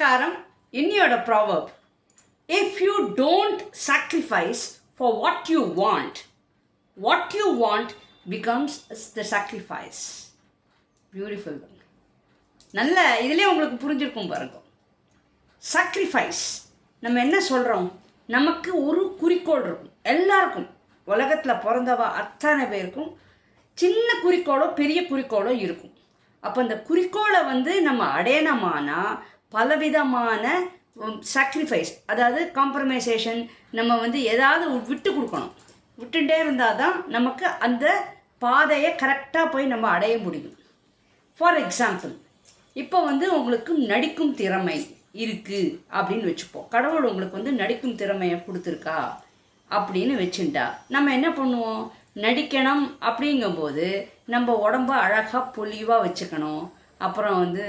நமஸ்காரம் இன்னியோட proverb if you don't sacrifice for what you want what you want becomes the sacrifice beautiful நல்ல இதுலேயே உங்களுக்கு புரிஞ்சிருக்கும் பாருங்க. சாக்ரிஃபைஸ் நம்ம என்ன சொல்கிறோம் நமக்கு ஒரு குறிக்கோள் இருக்கும். எல்லாருக்கும். உலகத்தில் பிறந்தவ அத்தனை பேருக்கும் சின்ன குறிக்கோளோ பெரிய குறிக்கோளோ இருக்கும். அப்போ அந்த குறிக்கோளை வந்து நம்ம அடையணுமானா பலவிதமான சாக்ரிஃபைஸ் அதாவது காம்ப்ரமைசேஷன் நம்ம வந்து ஏதாவது விட்டு கொடுக்கணும். விட்டுட்டே இருந்தால் தான் நமக்கு அந்த பாதையை கரெக்டாக போய் நம்ம அடைய முடியும். ஃபார் எக்ஸாம்பிள் இப்போ வந்து உங்களுக்கு நடிக்கும் திறமை இருக்குது அப்படின்னு வச்சுப்போம். கடவுள் உங்களுக்கு வந்து நடிக்கும் திறமையை கொடுத்துருக்கா அப்படின்னு வச்சுட்டா நம்ம என்ன பண்ணுவோம்? நடிக்கணும் அப்படிங்கும்போது நம்ம உடம்ப அழகாக பொலிவாக வச்சுக்கணும். அப்புறம் வந்து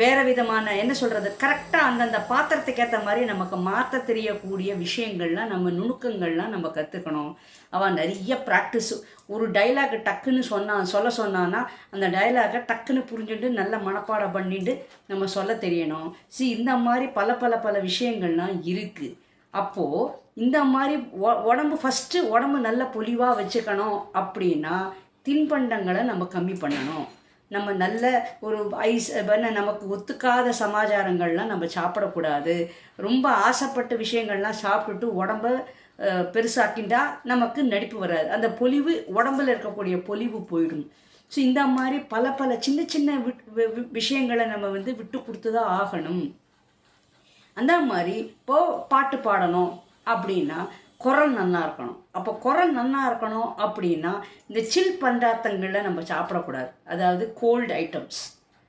வேறு வேற விதமான என்ன சொல்கிறது கரெக்டாக அந்தந்த பாத்திரத்துக்கு ஏற்ற மாதிரி நமக்கு மாற்ற தெரியக்கூடிய விஷயங்கள்லாம் நம்ம நுணுக்கங்கள்லாம் நம்ம கற்றுக்கணும் அவன் நிறைய ப்ராக்டிஸ் ஒரு டைலாக் டக்குன்னு சொன்னா சொல்ல சொன்னான்னா அந்த டைலாகை டக்குன்னு புரிஞ்சுட்டு நல்ல மனப்பாடம் பண்ணிட்டு நம்ம சொல்ல தெரியணும். சி இந்த மாதிரி பல பல பல விஷயங்கள்லாம் இருக்குது அப்போது இந்த மாதிரி உடம்பு ஃபஸ்ட்டு உடம்பு நல்ல பொலிவாக வச்சுக்கணும் அப்படின்னா தின்பண்டங்களை நம்ம கம்மி பண்ணணும். நம்ம நல்ல ஒரு ஐஸ் பண்ண நமக்கு ஒத்துக்காத சமாச்சாரங்கள்லாம் நம்ம சாப்பிடக்கூடாது. ரொம்ப ஆசைப்பட்ட விஷயங்கள்லாம் சாப்பிட்டுட்டு உடம்ப பெருசாக்கிண்டா நமக்கு நடிப்பு வராது. அந்த பொலிவு உடம்புல இருக்கக்கூடிய பொலிவு போயிடும். ஸோ இந்த மாதிரி பல பல சின்ன சின்ன விட்- வி- விஷயங்களை நம்ம வந்து விட்டு கொடுத்து தான் ஆகணும். அந்த மாதிரி இப்போது பாட்டு பாடணும் அப்படின்னா குரல் நல்லா இருக்கணும். அப்போ குரல் நல்லா இருக்கணும் அப்படின்னா இந்த சில் பண்டார்த்தங்களில் நம்ம சாப்பிடக்கூடாது. அதாவது கோல்டு ஐட்டம்ஸ்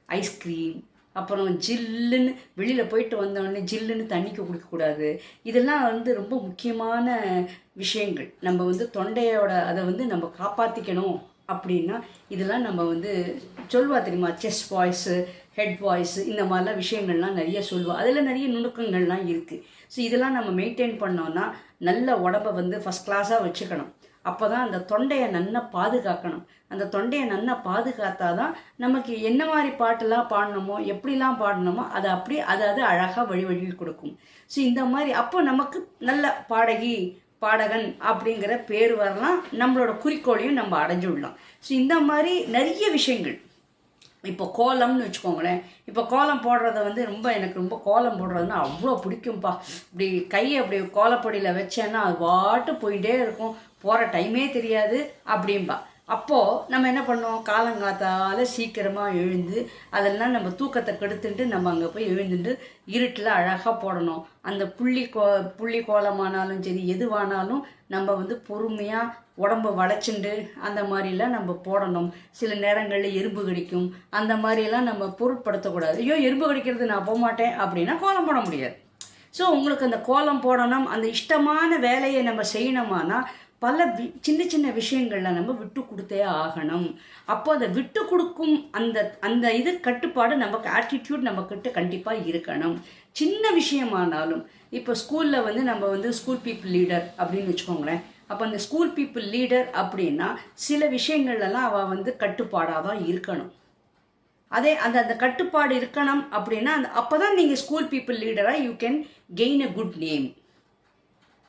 ஐஸ்கிரீம் அப்புறம் ஜில்லுன்னு வெளியில் போயிட்டு வந்தோடனே ஜில்லுன்னு தண்ணிக்கு குடிக்கக்கூடாது. இதெல்லாம் வந்து ரொம்ப முக்கியமான விஷயங்கள். நம்ம வந்து தொண்டையோட அதை வந்து நம்ம காப்பாற்றிக்கணும் அப்படின்னா இதெல்லாம் நம்ம வந்து சொல்வா தெரியுமா? செஸ் வாய்ஸு ஹெட் வாய்ஸ் இந்த மாதிரிலாம் விஷயங்கள்லாம் நிறைய சொல்லுவோம் அதில் நிறைய நுணுக்கங்கள்லாம் இருக்குது ஸோ இதெல்லாம் நம்ம மெயின்டைன் பண்ணோன்னா நல்ல உடம்ப வந்து ஃபஸ்ட் கிளாஸாக வச்சுக்கணும். அப்போ தான் அந்த தொண்டையை நல்லா பாதுகாக்கணும். அந்த தொண்டையை நல்லா பாதுகாத்தா தான் நமக்கு என்ன மாதிரி பாட்டெல்லாம் பாடணுமோ எப்படிலாம் பாடணுமோ அதை அப்படி அதை அது அழகாக வழி வழி கொடுக்கும். ஸோ இந்த மாதிரி அப்போ நமக்கு நல்ல பாடகி பாடகன் அப்படிங்கிற பேர் வரலாம். நம்மளோட குறிக்கோளையும் நம்ம அடைஞ்சுடலாம் ஸோ இந்த மாதிரி நிறைய விஷயங்கள். இப்போ கோலம்னு வச்சுக்கோங்களேன். இப்போ கோலம் போடுறத வந்து ரொம்ப எனக்கு ரொம்ப கோலம் போடுறதுன்னா அவ்வளோ பிடிக்கும்ப்பா. இப்படி கையை அப்படி கோலப்பொடியில் வச்சேன்னா அது பாட்டு போயிட்டே இருக்கும். போகிற டைமே தெரியாது அப்படிம்பா. அப்போது நம்ம என்ன பண்ணோம்? காலங்காத்தால சீக்கிரமாக எழுந்து அதெல்லாம் நம்ம தூக்கத்தை கெடுத்துட்டு நம்ம அங்கே போய் எழுந்துட்டு இருட்டில் அழகாக போடணும். அந்த புள்ளி கோ புள்ளி கோலமானாலும் சரி எதுவானாலும் நம்ம வந்து பொறுமையாக உடம்ப வளைச்சுண்டு அந்த மாதிரிலாம் நம்ம போடணும். சில நேரங்களில் எறும்பு கடிக்கும். அந்த மாதிரியெல்லாம் நம்ம பொருட்படுத்தக்கூடாது ஐயோ எறும்பு கடிக்கிறது நான் போக மாட்டேன் அப்படின்னா கோலம் போட முடியாது. ஸோ உங்களுக்கு அந்த கோலம் போடணும். அந்த இஷ்டமான வேலையை நம்ம செய்யணுமானா பல வி சின்ன சின்ன விஷயங்களில் நம்ம விட்டு கொடுத்தே ஆகணும். அப்போ அதை விட்டு கொடுக்கும் அந்த அந்த இது கட்டுப்பாடு நமக்கு ஆட்டிடியூட் நம்மக்கிட்ட கண்டிப்பாக இருக்கணும். சின்ன விஷயமானாலும் இப்போ ஸ்கூலில் வந்து நம்ம வந்து ஸ்கூல் பீப்புள் லீடர் அப்படின்னு வச்சுக்கோங்களேன். அப்போ அந்த ஸ்கூல் பீப்புள் லீடர் அப்படின்னா சில விஷயங்கள்லாம் அவள் வந்து கட்டுப்பாடாக தான் இருக்கணும். அதே அந்த அந்த கட்டுப்பாடு இருக்கணும் அப்படின்னா அந்த அப்போ தான் நீங்கள் ஸ்கூல் பீப்புள் லீடராக you can gain a good name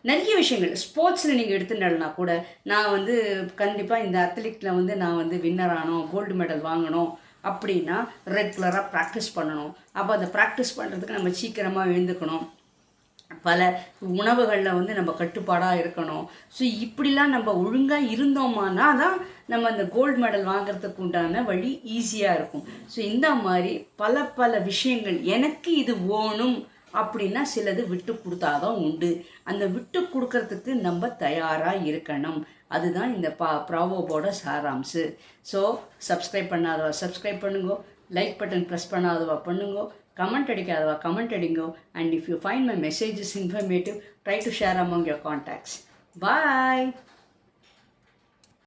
நிறைய விஷயங்கள். ஸ்போர்ட்ஸில் நீங்கள் எடுத்துட்டா கூட நான் வந்து கண்டிப்பாக இந்த அத்லெட்டில் வந்து நான் வந்து வின்னர் ஆனோம் கோல்டு மெடல் வாங்கணும் அப்படின்னா ரெகுலராக ப்ராக்டிஸ் பண்ணணும். அப்போ அந்த ப்ராக்டிஸ் பண்ணுறதுக்கு நம்ம சீக்கிரமாக எழுந்துக்கணும். பல உணவுகளில் வந்து நம்ம கட்டுப்பாடாக இருக்கணும். ஸோ இப்படிலாம் நம்ம ஒழுங்காக இருந்தோமானா தான் நம்ம அந்த கோல்டு மெடல் வாங்குறதுக்கு உண்டான வழி ஈஸியாக இருக்கும். ஸோ இந்த மாதிரி பல பல விஷயங்கள் எனக்கு இது வேணும் அப்படின்னா சிலது விட்டு கொடுத்தாதான் உண்டு. அந்த விட்டு கொடுக்கறதுக்கு நம்ம தயாராக இருக்கணும். அதுதான் இந்த பா ப்ராவோபோட சாராம்சு. ஸோ சப்ஸ்கிரைப் பண்ணாதவா சப்ஸ்கிரைப் பண்ணுங்க. லைக் பட்டன் ப்ரெஸ் பண்ணாதவா பண்ணுங்க. கமெண்ட் அடிக்காதவா comment அடிங்கோ. And if you find my messages informative try to share among your contacts bye